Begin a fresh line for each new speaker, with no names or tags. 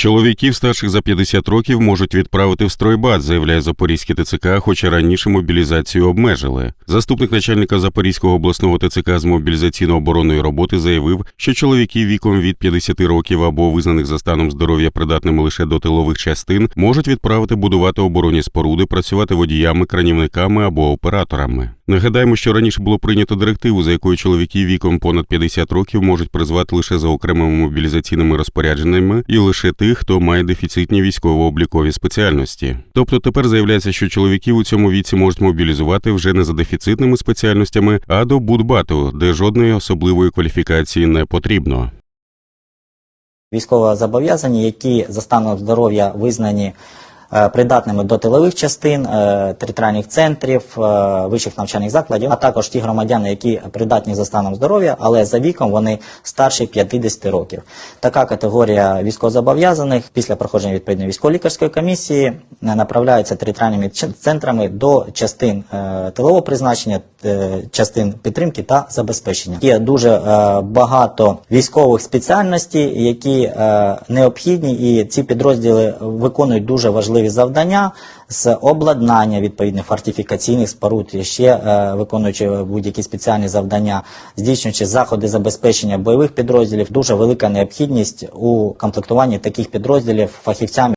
Чоловіків старших за 50 років можуть відправити в стройбат, заявляє Запорізький ТЦК, хоча раніше мобілізацію обмежили. Заступник начальника Запорізького обласного ТЦК з мобілізаційно-оборонної роботи заявив, що чоловіків віком від 50 років або визнаних за станом здоров'я придатними лише до тилових частин можуть відправити будувати оборонні споруди, працювати водіями, кранівниками або операторами. Нагадаємо, що раніше було прийнято директиву, за якою чоловіки віком понад 50 років можуть призвати лише за окремими мобілізаційними розпорядженнями і лише тих, хто має дефіцитні військово-облікові спеціальності. Тобто тепер заявляється, що чоловіків у цьому віці можуть мобілізувати вже не за дефіцитними спеціальностями, а до будбату, де жодної особливої кваліфікації не потрібно.
військовозобов'язані, які за станом здоров'я визнані придатними до тилових частин, е, територіальних центрів, е, вищих навчальних закладів, а також ті громадяни, які придатні за станом здоров'я, але за віком вони старші 50 років. Така категорія військовозобов'язаних після проходження відповідної військово-лікарської комісії е, направляється територіальними центрами до частин е, тилового призначення, е, частин підтримки та забезпечення. Є дуже е, багато військових спеціальностей, які е, необхідні, і ці підрозділи виконують дуже важливі завдання з обладнання відповідних фортифікаційних споруд, ще е, виконуючи будь-які спеціальні завдання, здійснюючи заходи забезпечення бойових підрозділів. Дуже велика необхідність у комплектуванні таких підрозділів фахівцями.